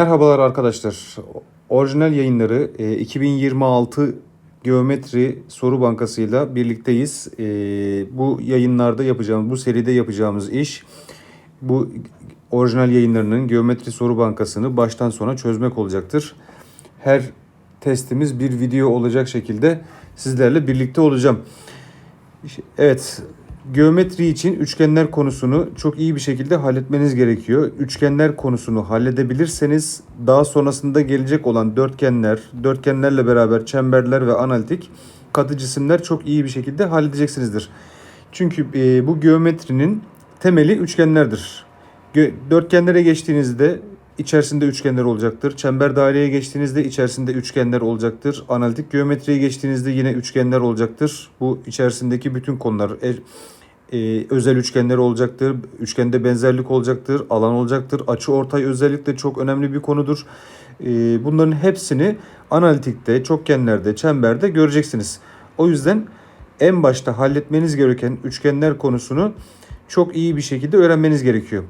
Merhabalar arkadaşlar. Orijinal yayınları e, 2026 Geometri Soru Bankası'yla birlikteyiz. E, Bu yayınlarda yapacağımız, bu seride yapacağımız iş bu orijinal yayınlarının Geometri Soru Bankası'nı baştan sona çözmek olacaktır. Her testimiz bir video olacak şekilde sizlerle birlikte olacağım. Evet, geometri için üçgenler konusunu çok iyi bir şekilde halletmeniz gerekiyor. Üçgenler konusunu halledebilirseniz daha sonrasında gelecek olan dörtgenler, dörtgenlerle beraber çemberler ve analitik katı cisimler çok iyi bir şekilde halledeceksinizdir. Çünkü e, bu geometrinin temeli üçgenlerdir. Gö- dörtgenlere geçtiğinizde içerisinde üçgenler olacaktır. Çember daireye geçtiğinizde içerisinde üçgenler olacaktır. Analitik geometriye geçtiğinizde yine üçgenler olacaktır. Bu içerisindeki bütün konular e, özel üçgenler olacaktır. Üçgende benzerlik olacaktır. Alan olacaktır. Açı ortay özellikle çok önemli bir konudur. E, bunların hepsini analitikte, çokgenlerde, çemberde göreceksiniz. O yüzden en başta halletmeniz gereken üçgenler konusunu çok iyi bir şekilde öğrenmeniz gerekiyor.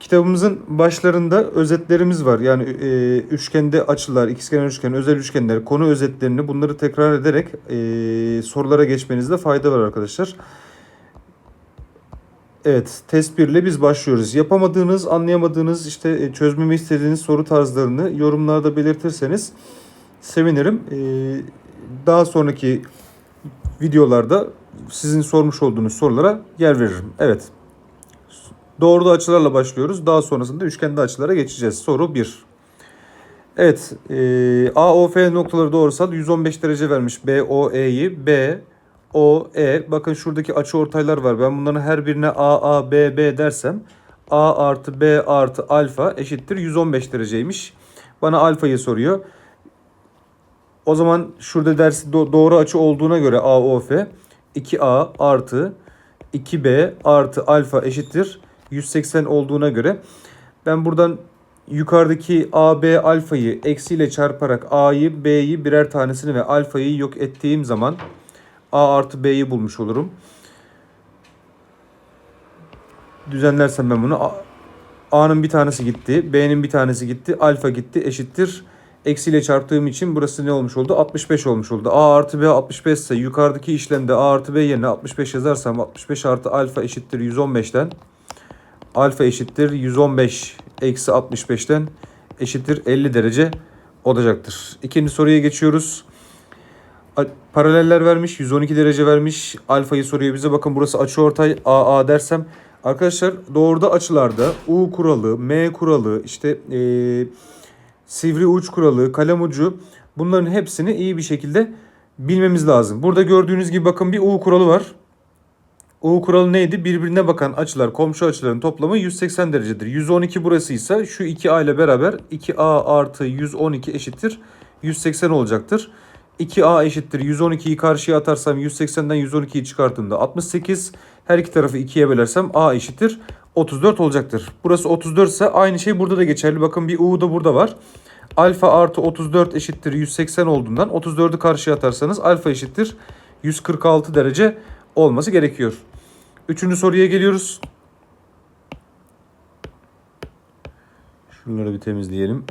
Kitabımızın başlarında özetlerimiz var. Yani e, üçgende açılar, ikizkenar üçgen, özel üçgenler, konu özetlerini bunları tekrar ederek e, sorulara geçmenizde fayda var arkadaşlar. Evet, test 1 ile biz başlıyoruz. Yapamadığınız, anlayamadığınız, işte e, çözmemi istediğiniz soru tarzlarını yorumlarda belirtirseniz sevinirim. E, daha sonraki videolarda sizin sormuş olduğunuz sorulara yer veririm. Evet. Doğruda açılarla başlıyoruz. Daha sonrasında üçgende açılara geçeceğiz. Soru 1. Evet. E, AOF noktaları doğrusal 115 derece vermiş BOE'yi. B, O, E. Bakın şuradaki açı ortaylar var. Ben bunların her birine A, A, B, B dersem A artı B artı alfa eşittir 115 dereceymiş. Bana alfayı soruyor. O zaman şurada dersi do- doğru açı olduğuna göre AOF 2A artı 2B artı alfa eşittir 180 olduğuna göre ben buradan yukarıdaki AB alfayı eksiyle çarparak A'yı B'yi birer tanesini ve alfayı yok ettiğim zaman A artı B'yi bulmuş olurum. Düzenlersem ben bunu A'nın bir tanesi gitti, B'nin bir tanesi gitti, alfa gitti eşittir. Eksiyle çarptığım için burası ne olmuş oldu? 65 olmuş oldu. A artı B 65 ise yukarıdaki işlemde A artı B yerine 65 yazarsam 65 artı alfa eşittir 115'ten. Alfa eşittir 115 eksi 65'ten eşittir 50 derece olacaktır. İkinci soruya geçiyoruz. Paraleller vermiş 112 derece vermiş. Alfayı soruyor bize. Bakın burası açıortay AA dersem. Arkadaşlar doğruda açılarda U kuralı, M kuralı, işte eee sivri uç kuralı, kalem ucu bunların hepsini iyi bir şekilde bilmemiz lazım. Burada gördüğünüz gibi bakın bir U kuralı var. U kuralı neydi? Birbirine bakan açılar, komşu açıların toplamı 180 derecedir. 112 burasıysa şu 2A ile beraber 2A artı 112 eşittir 180 olacaktır. 2A eşittir 112'yi karşıya atarsam 180'den 112'yi çıkarttığımda 68. Her iki tarafı 2'ye bölersem A eşittir 34 olacaktır. Burası 34 ise aynı şey burada da geçerli. Bakın bir U da burada var. Alfa artı 34 eşittir 180 olduğundan 34'ü karşıya atarsanız alfa eşittir 146 derece olması gerekiyor. Üçüncü soruya geliyoruz. Şunları bir temizleyelim.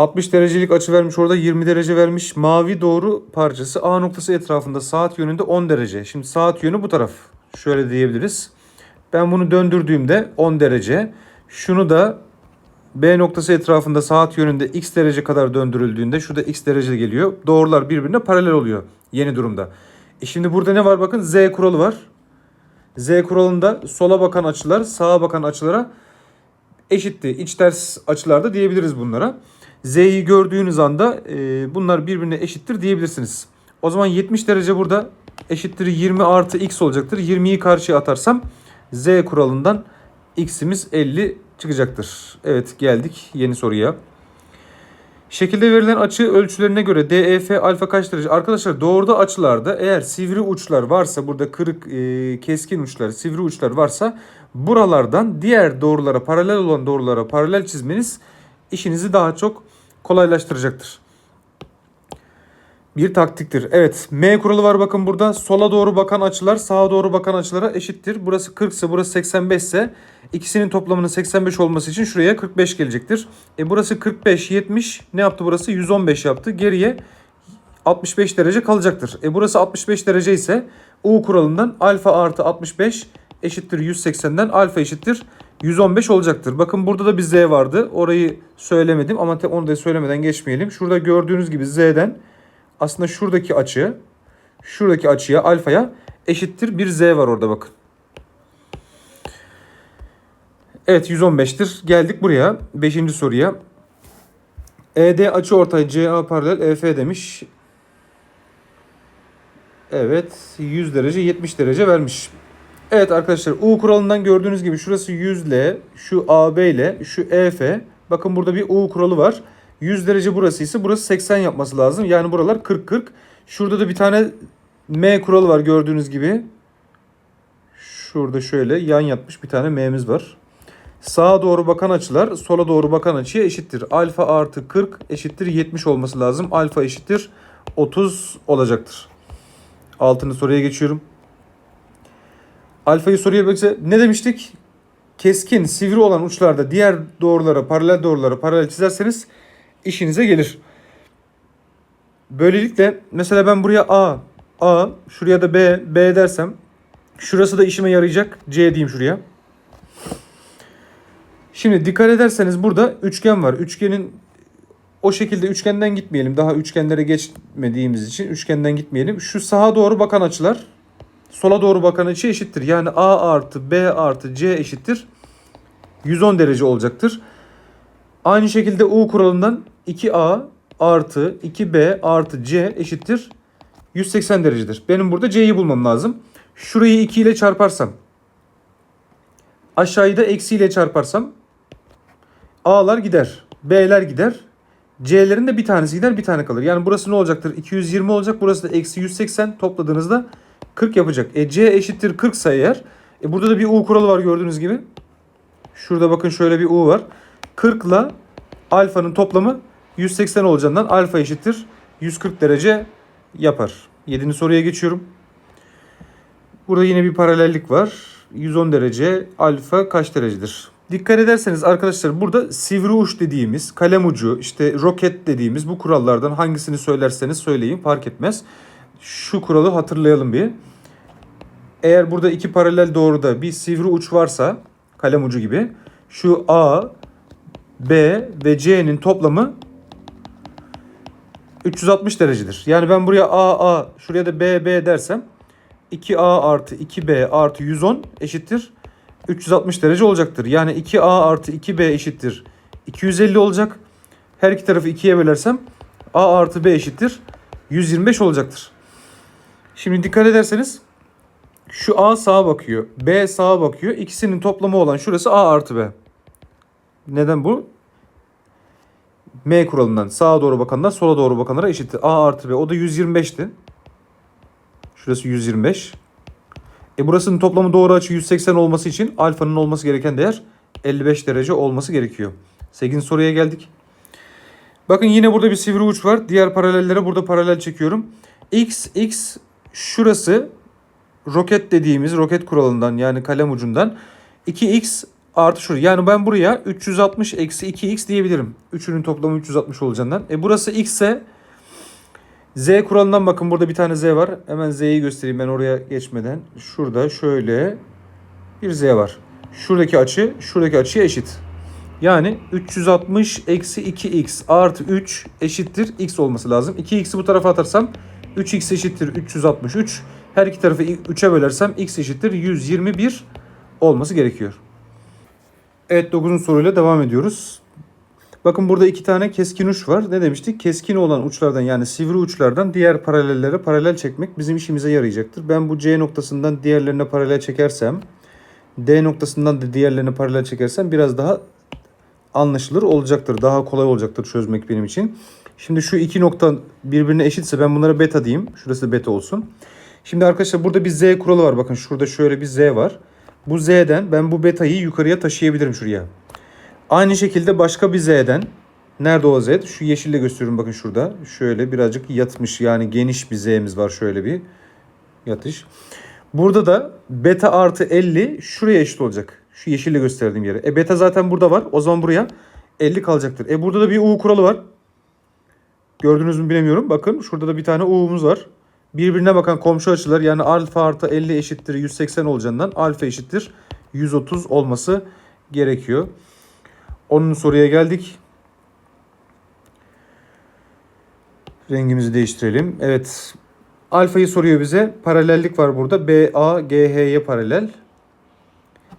60 derecelik açı vermiş orada 20 derece vermiş. Mavi doğru parçası A noktası etrafında saat yönünde 10 derece. Şimdi saat yönü bu taraf. Şöyle diyebiliriz. Ben bunu döndürdüğümde 10 derece. Şunu da B noktası etrafında saat yönünde x derece kadar döndürüldüğünde şurada x derece geliyor. Doğrular birbirine paralel oluyor yeni durumda. E şimdi burada ne var bakın Z kuralı var. Z kuralında sola bakan açılar sağa bakan açılara eşitti. İç ters açılarda diyebiliriz bunlara. Z'yi gördüğünüz anda e, bunlar birbirine eşittir diyebilirsiniz. O zaman 70 derece burada eşittir 20 artı x olacaktır. 20'yi karşıya atarsam Z kuralından x'imiz 50 çıkacaktır. Evet geldik yeni soruya. Şekilde verilen açı ölçülerine göre DEF alfa kaç derece? Arkadaşlar doğruda açılarda eğer sivri uçlar varsa burada kırık e, keskin uçlar sivri uçlar varsa buralardan diğer doğrulara paralel olan doğrulara paralel çizmeniz işinizi daha çok kolaylaştıracaktır. bir taktiktir. Evet M kuralı var bakın burada. Sola doğru bakan açılar sağa doğru bakan açılara eşittir. Burası 40 ise burası 85 ise ikisinin toplamının 85 olması için şuraya 45 gelecektir. E burası 45 70 ne yaptı burası 115 yaptı. Geriye 65 derece kalacaktır. E burası 65 derece ise U kuralından alfa artı 65 eşittir 180'den alfa eşittir 115 olacaktır. Bakın burada da bir Z vardı. Orayı söylemedim ama onu da söylemeden geçmeyelim. Şurada gördüğünüz gibi Z'den aslında şuradaki açı şuradaki açıya alfaya eşittir bir Z var orada bakın. Evet 115'tir. Geldik buraya. 5. soruya. ED açı ortay CA paralel EF demiş. Evet 100 derece 70 derece vermiş. Evet arkadaşlar U kuralından gördüğünüz gibi şurası 100 ile şu AB ile şu EF. Bakın burada bir U kuralı var. 100 derece burası ise burası 80 yapması lazım. Yani buralar 40-40. Şurada da bir tane M kuralı var gördüğünüz gibi. Şurada şöyle yan yatmış bir tane M'miz var. Sağa doğru bakan açılar sola doğru bakan açıya eşittir. Alfa artı 40 eşittir 70 olması lazım. Alfa eşittir 30 olacaktır. Altını soruya geçiyorum. Alfayı soruya bakınca ne demiştik? Keskin, sivri olan uçlarda diğer doğrulara, paralel doğrulara paralel çizerseniz işinize gelir. Böylelikle mesela ben buraya A, A, şuraya da B, B dersem şurası da işime yarayacak. C diyeyim şuraya. Şimdi dikkat ederseniz burada üçgen var. Üçgenin o şekilde üçgenden gitmeyelim. Daha üçgenlere geçmediğimiz için üçgenden gitmeyelim. Şu sağa doğru bakan açılar sola doğru bakan açı eşittir. Yani A artı B artı C eşittir. 110 derece olacaktır. Aynı şekilde U kuralından 2A artı 2B artı C eşittir 180 derecedir. Benim burada C'yi bulmam lazım. Şurayı 2 ile çarparsam aşağıyı da eksi ile çarparsam A'lar gider. B'ler gider. C'lerin de bir tanesi gider bir tane kalır. Yani burası ne olacaktır? 220 olacak. Burası da eksi 180 topladığınızda 40 yapacak. E C eşittir 40 ise eğer. E burada da bir U kuralı var gördüğünüz gibi. Şurada bakın şöyle bir U var. 40 ile alfanın toplamı 180 olacağından alfa eşittir 140 derece yapar. 7. soruya geçiyorum. Burada yine bir paralellik var. 110 derece alfa kaç derecedir? Dikkat ederseniz arkadaşlar burada sivri uç dediğimiz, kalem ucu, işte roket dediğimiz bu kurallardan hangisini söylerseniz söyleyin fark etmez. Şu kuralı hatırlayalım bir. Eğer burada iki paralel doğruda bir sivri uç varsa kalem ucu gibi şu A, B ve C'nin toplamı 360 derecedir. Yani ben buraya A, A, şuraya da B, B dersem 2A artı 2B artı 110 eşittir 360 derece olacaktır. Yani 2A artı 2B eşittir 250 olacak. Her iki tarafı 2'ye bölersem A artı B eşittir 125 olacaktır. Şimdi dikkat ederseniz şu A sağa bakıyor. B sağa bakıyor. İkisinin toplamı olan şurası A artı B. Neden bu? M kuralından sağa doğru bakanlar sola doğru bakanlara eşittir. A artı B. O da 125'ti. Şurası 125. E burasının toplamı doğru açı 180 olması için alfanın olması gereken değer 55 derece olması gerekiyor. 8. soruya geldik. Bakın yine burada bir sivri uç var. Diğer paralellere burada paralel çekiyorum. X, X şurası roket dediğimiz roket kuralından yani kalem ucundan 2x artı şurası. Yani ben buraya 360 eksi 2x diyebilirim. Üçünün toplamı 360 olacağından. E burası x ise z kuralından bakın burada bir tane z var. Hemen z'yi göstereyim ben oraya geçmeden. Şurada şöyle bir z var. Şuradaki açı şuradaki açıya eşit. Yani 360 eksi 2x artı 3 eşittir x olması lazım. 2x'i bu tarafa atarsam 3x eşittir 363. Her iki tarafı 3'e bölersem x eşittir 121 olması gerekiyor. Evet 9. soruyla devam ediyoruz. Bakın burada iki tane keskin uç var. Ne demiştik? Keskin olan uçlardan yani sivri uçlardan diğer paralellere paralel çekmek bizim işimize yarayacaktır. Ben bu C noktasından diğerlerine paralel çekersem D noktasından da diğerlerine paralel çekersem biraz daha anlaşılır olacaktır. Daha kolay olacaktır çözmek benim için. Şimdi şu iki nokta birbirine eşitse ben bunlara beta diyeyim. Şurası da beta olsun. Şimdi arkadaşlar burada bir z kuralı var. Bakın şurada şöyle bir z var. Bu z'den ben bu beta'yı yukarıya taşıyabilirim şuraya. Aynı şekilde başka bir z'den Nerede o z? Şu yeşille gösteriyorum bakın şurada. Şöyle birazcık yatmış yani geniş bir z'miz var şöyle bir yatış. Burada da beta artı 50 şuraya eşit olacak. Şu yeşille gösterdiğim yere. E beta zaten burada var. O zaman buraya 50 kalacaktır. E burada da bir u kuralı var. Gördünüz mü bilemiyorum. Bakın şurada da bir tane u'muz var. Birbirine bakan komşu açılar yani alfa artı 50 eşittir 180 olacağından alfa eşittir 130 olması gerekiyor. Onun soruya geldik. Rengimizi değiştirelim. Evet. Alfayı soruyor bize. Paralellik var burada. BA GH'ye paralel.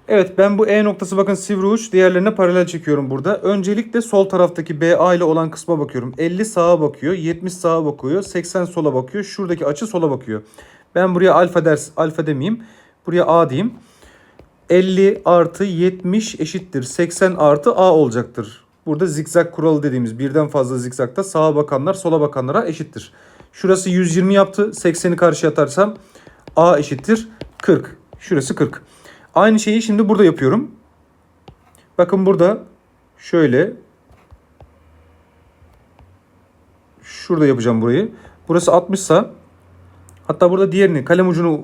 Evet ben bu E noktası bakın sivri uç diğerlerine paralel çekiyorum burada. Öncelikle sol taraftaki BA ile olan kısma bakıyorum. 50 sağa bakıyor, 70 sağa bakıyor, 80 sola bakıyor. Şuradaki açı sola bakıyor. Ben buraya alfa ders, alfa demeyeyim. Buraya A diyeyim. 50 artı 70 eşittir 80 artı A olacaktır. Burada zikzak kuralı dediğimiz birden fazla zikzakta sağa bakanlar sola bakanlara eşittir. Şurası 120 yaptı. 80'i karşıya atarsam A eşittir 40. Şurası 40. Aynı şeyi şimdi burada yapıyorum. Bakın burada şöyle şurada yapacağım burayı. Burası 60 sa hatta burada diğerini kalem ucunu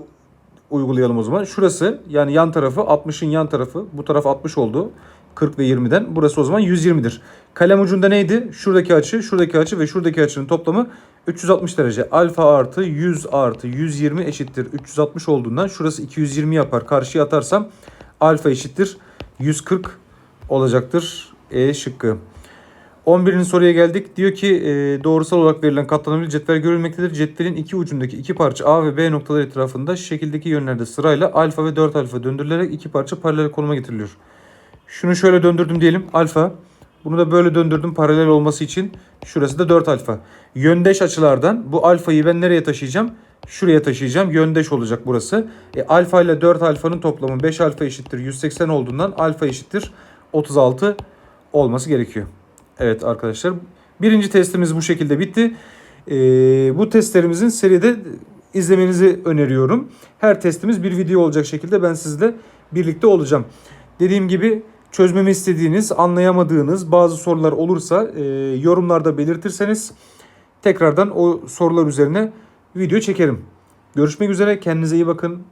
uygulayalım o zaman. Şurası yani yan tarafı 60'ın yan tarafı. Bu taraf 60 oldu. 40 ve 20'den. Burası o zaman 120'dir. Kalem ucunda neydi? Şuradaki açı, şuradaki açı ve şuradaki açının toplamı 360 derece. Alfa artı 100 artı 120 eşittir 360 olduğundan şurası 220 yapar. Karşıya atarsam alfa eşittir 140 olacaktır. E şıkkı. 11. soruya geldik. Diyor ki e, doğrusal olarak verilen katlanabilir cetvel görülmektedir. Cetvelin iki ucundaki iki parça A ve B noktaları etrafında şekildeki yönlerde sırayla alfa ve 4 alfa döndürülerek iki parça paralel konuma getiriliyor. Şunu şöyle döndürdüm diyelim alfa. Bunu da böyle döndürdüm paralel olması için. Şurası da 4 alfa. Yöndeş açılardan bu alfayı ben nereye taşıyacağım? Şuraya taşıyacağım. Yöndeş olacak burası. E, alfa ile 4 alfanın toplamı 5 alfa eşittir 180 olduğundan alfa eşittir 36 olması gerekiyor. Evet arkadaşlar birinci testimiz bu şekilde bitti. Ee, bu testlerimizin seride izlemenizi öneriyorum. Her testimiz bir video olacak şekilde ben sizle birlikte olacağım. Dediğim gibi çözmemi istediğiniz, anlayamadığınız bazı sorular olursa e, yorumlarda belirtirseniz tekrardan o sorular üzerine video çekerim. Görüşmek üzere kendinize iyi bakın.